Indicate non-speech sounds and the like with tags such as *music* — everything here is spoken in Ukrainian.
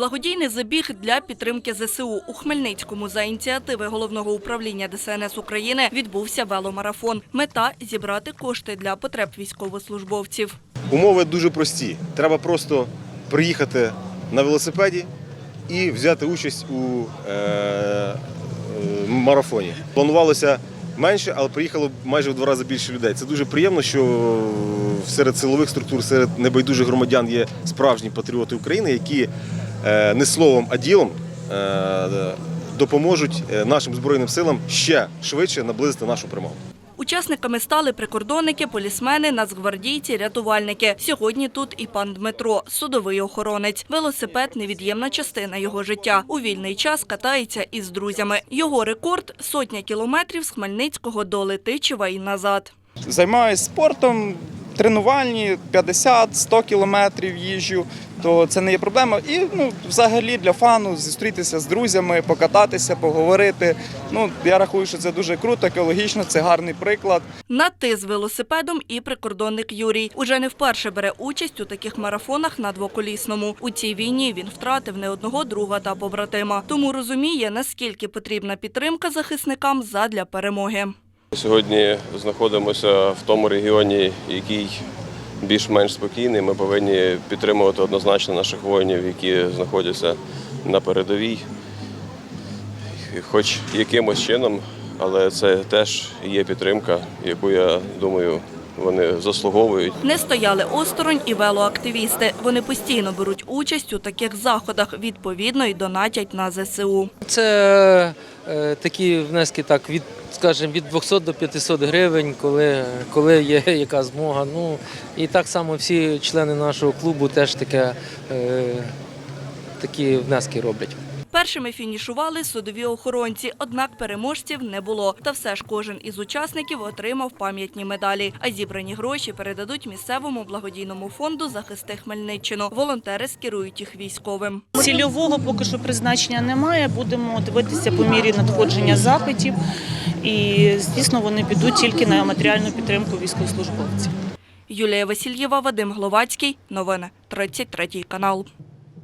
Благодійний забіг для підтримки ЗСУ у Хмельницькому за ініціативи головного управління ДСНС України відбувся веломарафон. Мета зібрати кошти для потреб військовослужбовців. Умови дуже прості. Треба просто приїхати на велосипеді і взяти участь у е, е, марафоні. Планувалося менше, але приїхало майже в два рази більше людей. Це дуже приємно, що серед силових структур, серед небайдужих громадян є справжні патріоти України, які не словом, а ділом е, допоможуть е, нашим збройним силам ще швидше наблизити нашу перемогу. Учасниками стали прикордонники, полісмени, нацгвардійці, рятувальники. Сьогодні тут і пан Дмитро, судовий охоронець. Велосипед – невід'ємна частина його життя. У вільний час катається із друзями. Його рекорд – сотня кілометрів з Хмельницького до Летичева і назад. Займаюся спортом, тренувальні 50-100 кілометрів їжджу, то це не є проблема. І ну, взагалі для фану зустрітися з друзями, покататися, поговорити. Ну, я рахую, що це дуже круто, екологічно, це гарний приклад. На ти з велосипедом і прикордонник Юрій. Уже не вперше бере участь у таких марафонах на двоколісному. У цій війні він втратив не одного друга та побратима. Тому розуміє, наскільки потрібна підтримка захисникам задля перемоги. Сьогодні знаходимося в тому регіоні, який більш-менш спокійний. Ми повинні підтримувати однозначно наших воїнів, які знаходяться на передовій, хоч якимось чином, але це теж є підтримка, яку я думаю, вони заслуговують. Не стояли осторонь і велоактивісти. Вони постійно беруть участь у таких заходах, відповідно й донатять на ЗСУ. Це такі внески так від, скажімо, від 200 до 500 гривень, коли, коли є *laughs* яка змога. Ну і так само всі члени нашого клубу теж таке, е, такі внески роблять. Першими фінішували судові охоронці, однак переможців не було. Та все ж кожен із учасників отримав пам'ятні медалі. А зібрані гроші передадуть місцевому благодійному фонду «Захисти Хмельниччину». Волонтери скерують їх військовим. Цільового поки що призначення немає. Будемо дивитися по мірі надходження запитів. І, звісно, вони підуть тільки на матеріальну підтримку військовослужбовців. Юлія Васильєва, Вадим Гловацький. Новини 33 канал.